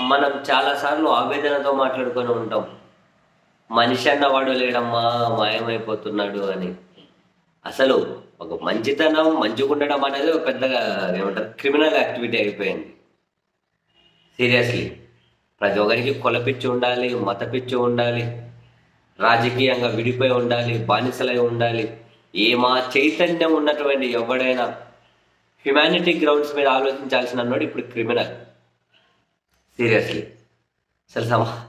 మనం చాలాసార్లు ఆవేదనతో మాట్లాడుకొని ఉంటాం. మనిషి అన్నవాడు లేడమ్మా మాయమైపోతున్నాడు అని. అసలు ఒక మంచితనం మంచిగా ఉండడం అనేది ఒక పెద్దగా ఏమంటారు క్రిమినల్ యాక్టివిటీ అయిపోయింది. సీరియస్లీ. ప్రతి ఒక్కరికి కొలపిచ్చి ఉండాలి మత పిచ్చి ఉండాలి రాజకీయంగా విడిపోయి ఉండాలి బానిసలై ఉండాలి. ఏ మా చైతన్యం ఉన్నటువంటి ఎవడైనా హ్యుమానిటీ గ్రౌండ్స్ మీద ఆలోచించాల్సిన అన్నాడు ఇప్పుడు క్రిమినల్ సీరియస్లీ అసలు సమా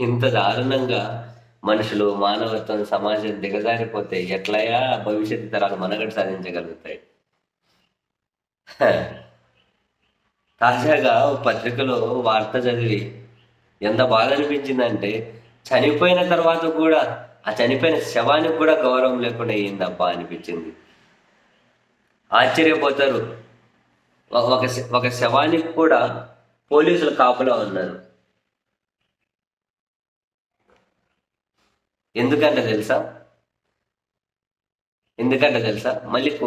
ఇంత దారుణంగా మనుషులు మానవత్వం సమాజం దిగజారిపోతే ఎట్లయా భవిష్యత్తు తరాలు మనగడ సాధించగలుగుతాయి? తాజాగా పత్రికలో వార్త చదివి ఎంత బాధ అనిపించిందంటే చనిపోయిన తర్వాత కూడా ఆ చనిపోయిన శవానికి కూడా గౌరవం లేకుండా అయ్యిందబ్బా అనిపించింది. ఆశ్చర్యపోతారు. ఒక- ఒక శ- ఒక శవానికి కూడా పోలీసులు కాపులో ఉన్నారు. ఎందుకంటే తెలుసా? ఎందుకంటే తెలుసా? మళ్ళీ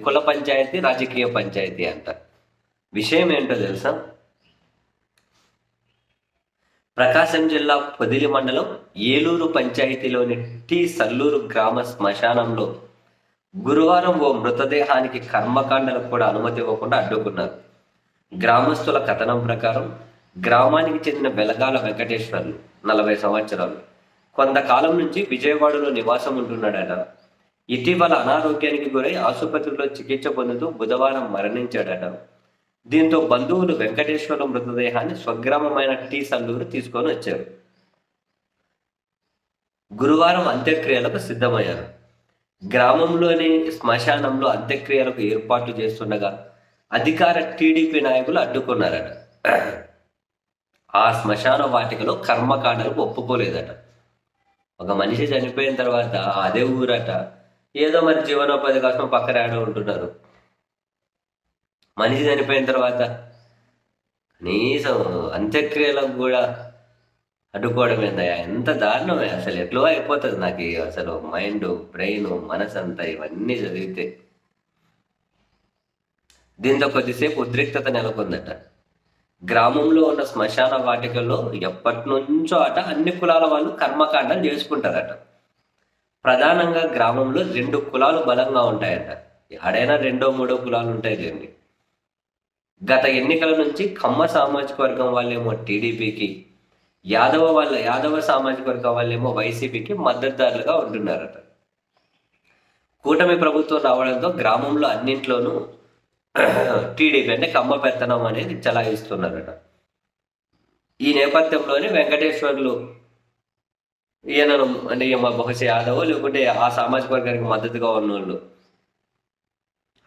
కుల పంచాయతీ రాజకీయ పంచాయతీ అంట. విషయం ఏంటో తెలుసా? ప్రకాశం జిల్లా పొదిలి మండలం ఏలూరు పంచాయతీలోని టి సల్లూరు గ్రామ శ్మశానంలో గురువారం ఓ మృతదేహానికి కర్మకాండలకు కూడా అనుమతి ఇవ్వకుండా అడ్డుకున్నారు. గ్రామస్తుల కథనం ప్రకారం గ్రామానికి చెందిన వెలగాల వెంకటేశ్వర్లు నలభై సంవత్సరాలు. కొంతకాలం నుంచి విజయవాడలో నివాసం ఉంటున్నాడట. ఇటీవల అనారోగ్యానికి గురై ఆసుపత్రిలో చికిత్స పొందుతూ బుధవారం మరణించాడట. దీంతో బంధువులు వెంకటేశ్వర మృతదేహాన్ని స్వగ్రామమైన టీ సల్లూరు తీసుకొని వచ్చారు. గురువారం అంత్యక్రియలకు సిద్ధమయ్యారు. గ్రామంలోని శ్మశానంలో అంత్యక్రియలకు ఏర్పాట్లు చేస్తుండగా అధికార టీడీపీ నాయకులు అడ్డుకున్నారట. ఆ శ్మశాన వాటికలో కర్మకాండలకు ఒప్పుకోలేదట. ఒక మనిషి చనిపోయిన తర్వాత అదే ఊరట. ఏదో మరి జీవనోపాధి కోసం పక్కన ఆడ ఉంటున్నారు. మనిషి చనిపోయిన తర్వాత కనీసం అంత్యక్రియలకు కూడా అడ్డుకోవడం ఏందయ్యా ఎంత దారుణమే. అసలు ఎట్లో అయిపోతుంది నాకు అసలు మైండ్ బ్రెయిన్ మనసు అంతా ఇవన్నీ చదివితే. దీంతో కొద్దిసేపు ఉద్రిక్తత నెలకొందట. గ్రామంలో ఉన్న శ్మశాన వాటికల్లో ఎప్పటి నుంచో అట అన్ని కులాల వాళ్ళు కర్మకాండం చేసుకుంటారట. ప్రధానంగా గ్రామంలో రెండు కులాలు బలంగా ఉంటాయట. ఆడైనా రెండో మూడో కులాలు ఉంటాయి దీన్ని. గత ఎన్నికల నుంచి కమ్మ సామాజిక వర్గం వాళ్ళేమో టీడీపీకి యాదవ వాళ్ళ యాదవ సామాజిక వర్గం వాళ్ళేమో వైసీపీకి మద్దతుదారులుగా ఉంటున్నారట. కూటమి ప్రభుత్వం రావడంతో గ్రామంలో అన్నింట్లోనూ టీడీపీ అంటే కమ్మ పెత్తనం అనేది చలాయిస్తున్నారట. ఈ నేపథ్యంలోనే వెంకటేశ్వర్లు ఈయనను అంటే మా బహుశా యాదవ్ లేకుంటే ఆ సామాజిక వర్గానికి మద్దతుగా ఉన్నోళ్ళు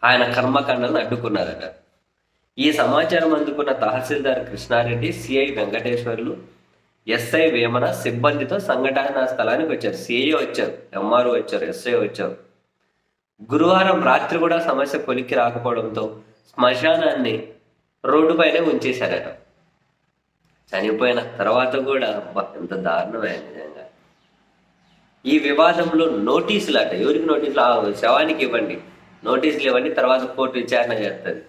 ఆయన కర్మకాండలను అడ్డుకున్నారట. ఈ సమాచారం అందుకున్న తహసీల్దార్ కృష్ణారెడ్డి సిఐ వెంకటేశ్వర్లు ఎస్ఐ వేమన సిబ్బందితో సంఘటన స్థలానికి వచ్చారు. సిఐ వచ్చారు ఎంఆర్ఓ వచ్చారు ఎస్ఐ వచ్చారు. గురువారం రాత్రి కూడా సమస్య కొలిక్కి రాకపోవడంతో శ్మశానాన్ని రోడ్డుపైనే ఉంచేశారట. చనిపోయిన తర్వాత కూడా ఎంత దారుణమే నిజంగా ఈ వివాదంలో నోటీసులు అట ఎవరికి నోటీసులు? ఆ శవానికి ఇవ్వండి. నోటీసులు ఇవ్వండి తర్వాత కోర్టు విచారణ చేస్తుంది.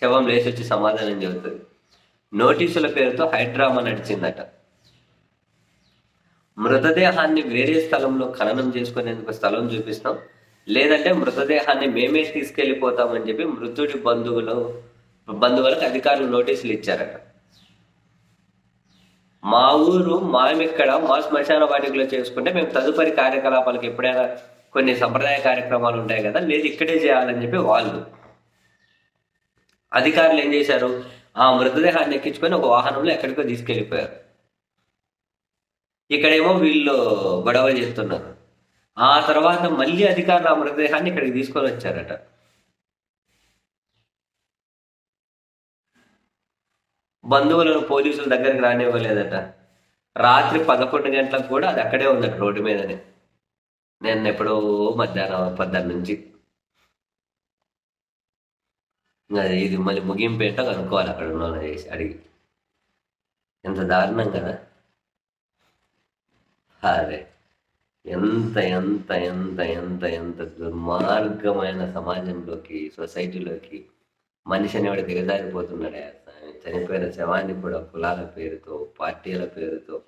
శవం లేచి వచ్చి సమాధానం చెబుతుంది. నోటీసుల పేరుతో హైడ్రామా నడిచిందట. మృతదేహాన్ని వేరే స్థలంలో ఖననం చేసుకునేందుకు స్థలం చూపిస్తాం. లేదంటే మృతదేహాన్ని మేమే తీసుకెళ్ళిపోతామని చెప్పి మృతుడి బంధువులు బంధువులకు అధికారులు నోటీసులు ఇచ్చారట. మా ఊరు మామిక్కడ మా శ్మశాన వాటికలో చేసుకుంటే మేము తదుపరి కార్యకలాపాలకు ఎప్పుడైనా కొన్ని సంప్రదాయ కార్యక్రమాలు ఉంటాయి కదా లేదు ఇక్కడే చేయాలని చెప్పి వాళ్ళు. అధికారులు ఏం చేశారు? ఆ మృతదేహాన్ని ఎక్కించుకొని ఒక వాహనంలో ఎక్కడికో తీసుకెళ్ళిపోయారు ఇక్కడేమో వీళ్ళు గొడవ చేస్తున్నారు. ఆ తర్వాత మళ్ళీ అధికారులు ఆ మృతదేహాన్ని ఇక్కడికి తీసుకొని వచ్చారట. బంధువులను పోలీసుల దగ్గరికి రానివ్వలేదట. రాత్రి పదకొండు గంటలకు కూడా అది అక్కడే ఉందట రోడ్డు మీదనే. నేను ఎప్పుడో మధ్యాహ్నం పద్దెనిమిది నుంచి. అది ఇది మళ్ళీ ముగింపు ఏంటో కనుక్కోవాలి అక్కడ ఉన్న చేసి అడిగి. ఎంత దారుణం కదా. అదే. ఎంత ఎంత ఎంత ఎంత ఎంత దుర్మార్గమైన సమాజంలోకి సొసైటీలోకి మనిషి అనేవాడు దిగజారిపోతున్నాడు. చనిపోయిన శవాన్ని కూడా కులాల పేరుతో పార్టీల పేరుతో